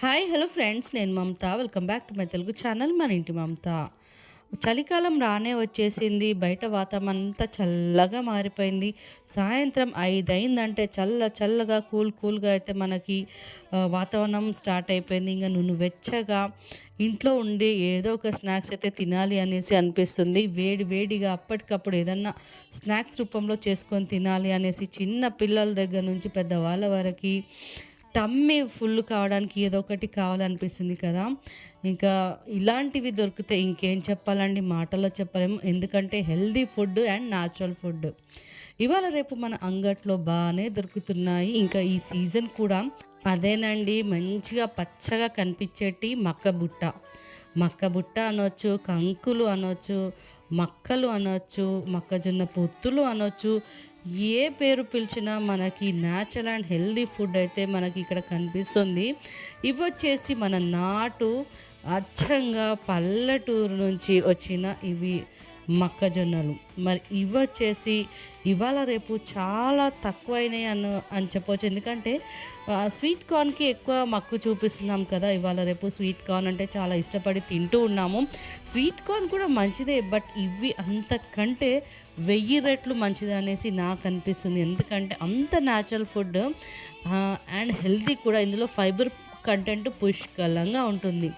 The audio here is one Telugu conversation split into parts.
హాయ్ హలో ఫ్రెండ్స్ నేను Mamata. Welcome back to my Telugu channel మన ఇంటి మమత. చలికాలం రానే వచ్చేసింది. బయట వాతావరణం అంతా చల్లగా మారిపోయింది. సాయంత్రం ఐదు అయిందంటే చల్ల చల్లగా కూల్ కూల్గా అయితే మనకి వాతావరణం స్టార్ట్ అయిపోయింది. ఇంకా నువ్వు వెచ్చగా ఇంట్లో ఉండి ఏదో ఒక స్నాక్స్ అయితే తినాలి అనేసి అనిపిస్తుంది. వేడి వేడిగా అప్పటికప్పుడు ఏదన్నా స్నాక్స్ రూపంలో చేసుకొని తినాలి అనేసి చిన్న పిల్లల దగ్గర నుంచి పెద్దవాళ్ళ వరకు టమ్మీ ఫుల్ కావడానికి ఏదో ఒకటి కావాలనిపిస్తుంది కదా. ఇంకా ఇలాంటివి దొరికితే ఇంకేం చెప్పాలండి? మాటల్లో చెప్పలేము. ఎందుకంటే healthy food and natural food. ఇవాళ రేపు మన అంగట్లో బాగానే దొరుకుతున్నాయి. ఇంకా ఈ సీజన్ కూడా అదేనండి. మంచిగా పచ్చగా కనిపించేటి మక్క బుట్ట. మక్క బుట్ట అనొచ్చు కంకులు అనొచ్చు మక్కలు అనొచ్చు మొక్కజొన్న పొత్తులు అనొచ్చు ఏ పేరు పిలిచినా మనకి న్యాచురల్ అండ్ హెల్దీ ఫుడ్ అయితే మనకి ఇక్కడ కనిపిస్తుంది. ఇవి వచ్చేసి మన నాటు అచ్చంగా పల్లెటూరు నుంచి వచ్చిన ఇవి మొక్కజొన్నలు. మరి ఇవి వచ్చేసి ఇవాళ రేపు చాలా తక్కువైనాయి అను అని చెప్పవచ్చు ఎందుకంటే స్వీట్ కార్న్కి ఎక్కువ మక్కు చూపిస్తున్నాం కదా. ఇవాళ రేపు స్వీట్ కార్న్ అంటే చాలా ఇష్టపడి తింటూ ఉన్నాము. స్వీట్ కార్న్ కూడా మంచిదే బట్ ఇవి అంతకంటే వెయ్యి రెట్లు మంచిది అనేసి నాకు అనిపిస్తుంది. ఎందుకంటే అంత న్యాచురల్ ఫుడ్ అండ్ హెల్తీ కూడా. ఇందులో ఫైబర్ కంటెంట్ పుష్కలంగా ఉంటుంది.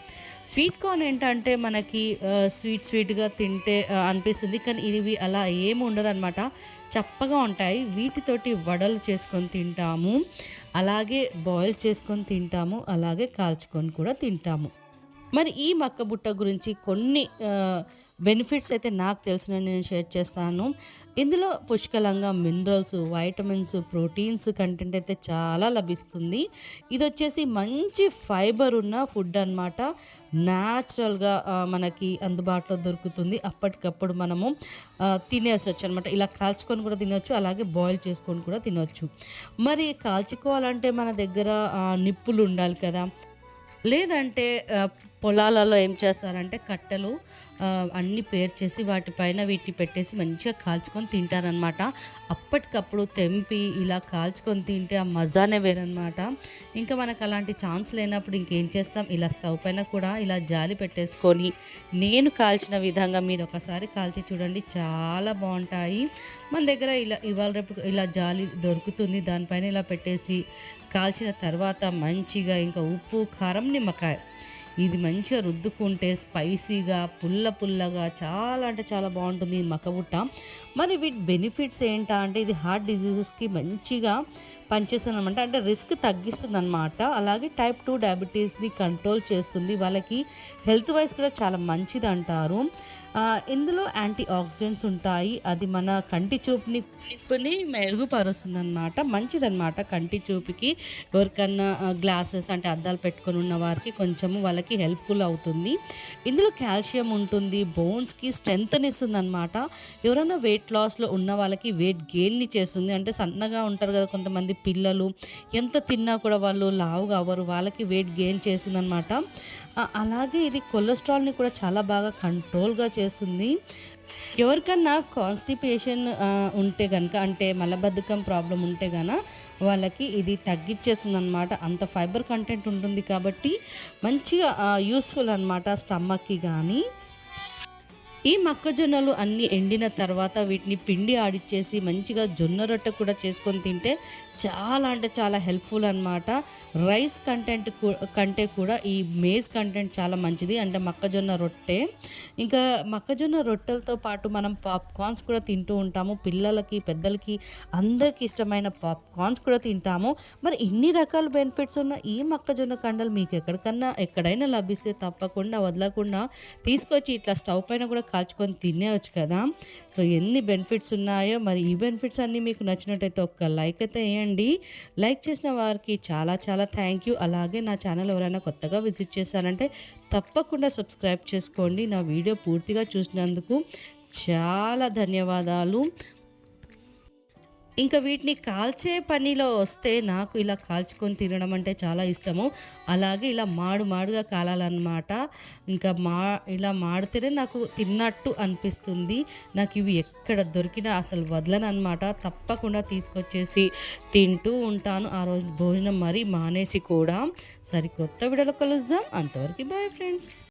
స్వీట్ కార్న్ ఏంటంటే మనకి స్వీట్ స్వీట్గా తింటే అనిపిస్తుంది. కానీ ఇవి అలా ఏమి ఉండదు అనమాట చప్పగా ఉంటాయి. వీటితోటి వడలు చేసుకొని తింటాము. అలాగే బాయిల్ చేసుకొని తింటాము. అలాగే కాల్చుకొని కూడా తింటాము. మరి ఈ మక్క బుట్ట గురించి కొన్ని బెనిఫిట్స్ అయితే నాకు తెలిసిన నేను షేర్ చేస్తాను. ఇందులో పుష్కలంగా మినరల్స్ వైటమిన్స్ ప్రోటీన్స్ కంటెంట్ అయితే చాలా లభిస్తుంది. ఇది వచ్చేసి మంచి ఫైబర్ ఉన్న ఫుడ్ అనమాట న్యాచురల్గా మనకి అందుబాటులో దొరుకుతుంది. అప్పటికప్పుడు మనము తినేసొచ్చు అనమాట ఇలా కాల్చుకొని కూడా తినొచ్చు అలాగే బాయిల్ చేసుకొని కూడా తినొచ్చు. మరి కాల్చుకోవాలంటే మన దగ్గర నిప్పులు ఉండాలి కదా. లేదంటే పొలాలలో ఏం చేస్తారంటే కట్టెలు అన్ని పేర్ చేసి వాటిపైన వీటిని పెట్టేసి మంచిగా కాల్చుకొని తింటారనమాట అప్పటికప్పుడు తెంపి ఇలా కాల్చుకొని తింటే ఆ మజానే వేరనమాట ఇంకా మనకు అలాంటి ఛాన్స్ లేనప్పుడు ఇంకేం చేస్తాం? ఇలా స్టవ్ పైన కూడా ఇలా జాలి పెట్టేసుకొని నేను కాల్చిన విధంగా మీరు ఒకసారి కాల్చి చూడండి. చాలా బాగుంటాయి. మన దగ్గర ఇలా ఇవాళ రేపు ఇలా జాలి దొరుకుతుంది. దానిపైన ఇలా పెట్టేసి కాల్చిన తర్వాత మంచిగా ఇంకా ఉప్పు కారం నిమ్మకాయ ఇది మంచిగా రుద్దుకుంటే స్పైసీగా పుల్ల పుల్లగా చాలా అంటే చాలా బాగుంటుంది ఈ మక్కబుట్ట. మరి వీటి బెనిఫిట్స్ ఏంటా అంటే ఇది హార్ట్ డిసీజెస్కి మంచిగా పనిచేస్తుంది అనమాట అంటే రిస్క్ తగ్గిస్తుంది అనమాట అలాగే టైప్ టూ డయాబెటీస్ని కంట్రోల్ చేస్తుంది. వాళ్ళకి హెల్త్ వైజ్ కూడా చాలా మంచిది అంటారు ఇందులో యాంటీ ఆక్సిడెంట్స్ ఉంటాయి. అది మన కంటి చూపుని చూపుని మెరుగుపరుస్తుంది అనమాట మంచిదన్నమాట కంటి చూపుకి. ఎవరికన్నా గ్లాసెస్ అంటే అద్దాలు పెట్టుకొని ఉన్న వారికి కొంచెము వాళ్ళకి హెల్ప్ఫుల్ అవుతుంది. ఇందులో కాల్షియం ఉంటుంది. బోన్స్కి స్ట్రెంగ్త్ ఇస్తుంది అనమాట ఎవరైనా వెయిట్ లాస్లో ఉన్న వాళ్ళకి వెయిట్ గెయిన్ని చేస్తుంది. అంటే సన్నగా ఉంటారు కదా కొంతమంది పిల్లలు. ఎంత తిన్నా కూడా వాళ్ళు లావుగా అవ్వరు. వాళ్ళకి వెయిట్ గెయిన్ చేస్తుంది అనమాట అలాగే ఇది కొలెస్ట్రాల్ని కూడా చాలా బాగా కంట్రోల్గా చేస్తుంది. ఎవరికన్నా కాన్స్టిపేషన్ ఉంటే కనుక అంటే మలబద్ధకం ప్రాబ్లం ఉంటే గన వాళ్ళకి ఇది తగ్గించేస్తుంది అనమాట అంత ఫైబర్ కంటెంట్ ఉంటుంది కాబట్టి మంచిగా యూస్ఫుల్ అనమాట స్టమక్కి కానీ ఈ మొక్కజొన్నలు అన్నీ ఎండిన తర్వాత వీటిని పిండి ఆడిచ్చేసి మంచిగా జొన్న రొట్టె కూడా చేసుకొని తింటే చాలా అంటే చాలా హెల్ప్ఫుల్ అనమాట రైస్ కంటెంట్ కంటే కూడా ఈ మేజ్ కంటెంట్ చాలా మంచిది. అంటే మొక్కజొన్న రొట్టె. ఇంకా మొక్కజొన్న రొట్టెలతో పాటు మనం పాప్కార్న్స్ కూడా తింటూ ఉంటాము. పిల్లలకి పెద్దలకి అందరికీ ఇష్టమైన పాప్కార్న్స్ కూడా తింటాము. మరి ఇన్ని రకాల బెనిఫిట్స్ ఉన్న ఈ మొక్కజొన్న కండలు మీకు ఎక్కడికన్నా ఎక్కడైనా లభిస్తే తప్పకుండా వదలకుండా తీసుకొచ్చి ఇట్లా స్టవ్ పైన కూడా కాల్చుకొని తినేవచ్చు కదా. సో ఎన్ని బెనిఫిట్స్ ఉన్నాయో మరి ఈ బెనిఫిట్స్ అన్నీ మీకు నచ్చినట్టయితే ఒక్క లైక్ అయితే వేయండి. లైక్ చేసిన వారికి చాలా చాలా థ్యాంక్ యూ. అలాగే నా ఛానల్ ఎవరైనా కొత్తగా విజిట్ చేశారంటే తప్పకుండా సబ్స్క్రైబ్ చేసుకోండి. నా వీడియో పూర్తిగా చూసినందుకు చాలా ధన్యవాదాలు. ఇంకా వీటిని కాల్చే పనిలో వస్తే నాకు ఇలా కాల్చుకొని తినడం అంటే చాలా ఇష్టము. అలాగే ఇలా మాడు మాడుగా కాలాలన్నమాట. ఇంకా మా ఇలా మాడితేనే నాకు తిన్నట్టు అనిపిస్తుంది. నాకు ఇవి ఎక్కడ దొరికినా అసలు వదలనమాట తప్పకుండా తీసుకొచ్చేసి తింటూ ఉంటాను. ఆ రోజు భోజనం మరీ మానేసి కూడా సరికొత్త విడలు కలుద్దాం అంతవరకు బాయ్ ఫ్రెండ్స్.